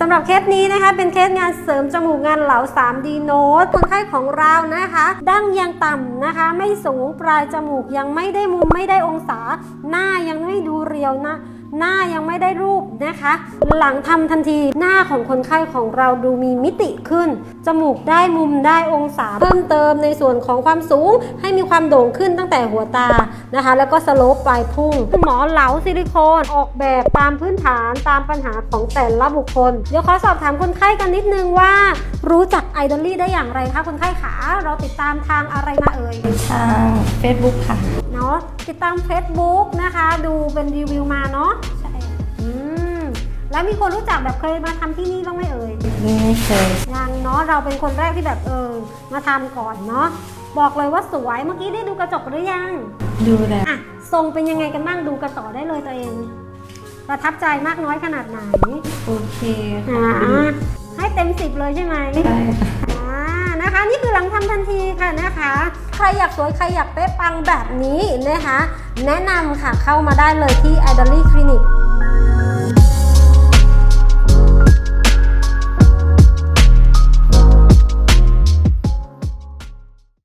สำหรับเคสนี้นะคะเป็นเคสงานเสริมจมูกงานเหลา 3D โนตคนไข้ของเรานะคะ ดั้งยังต่ำนะคะ ไม่สูงปลายจมูกยังไม่ได้มุมไม่ได้องศา หน้ายังไม่ดูเรียวนะ หน้ายังไม่ได้รูปนะคะ หลังทำทันทีหน้าของคนไข้ของเราดูมีมิติขึ้น จมูกได้มุมได้องศา เพิ่มเติมในส่วนของความสูง ให้มีความโด่งขึ้นตั้งแต่หัวตานะคะ แล้วก็สโลปปลายพุ่งคุณหมอเหลาซิลิโคนออกแบบตามพื้นฐานตามปัญหาของแต่ละบุคคล เดี๋ยวขอสอบถามคนไข้กันนิดนึงว่า รู้จักไอดอลลี่ได้อย่างไรคะคนไข้ขาเราติดตามทางอะไรมาเอ่ยทาง Facebook ค่ะ นาะติดตาม Facebook นะคะ ดูเป็นรีวิวมาเนาะใช่อืมแล้วมีคนรู้จักแบบเคยมาทำที่นี่บ้างไหมเอ่ย ไม่เคย ยังเนาะเราเป็นคนแรกที่แบบเออมาทำก่อนเนาะบอกเลยว่าสวยเมื่อกี้ได้ดูกระจกหรือยังดูแล้วอะทรงเป็นยังไงกันบ้างดูกระต่อได้เลยตัวเอง ประทับใจมากน้อยขนาดไหนโอเคอ่าให้เต็มสิบเลยใช่ไหมใช่ค่ะอ่าะนี่คือหลังทำทันทีค่ะนะคะ ใครอยากสวยใครอยากเป๊ะปังแบบนี้นะคะ แนะนำค่ะเข้ามาได้เลยที่ i d o l y Clinic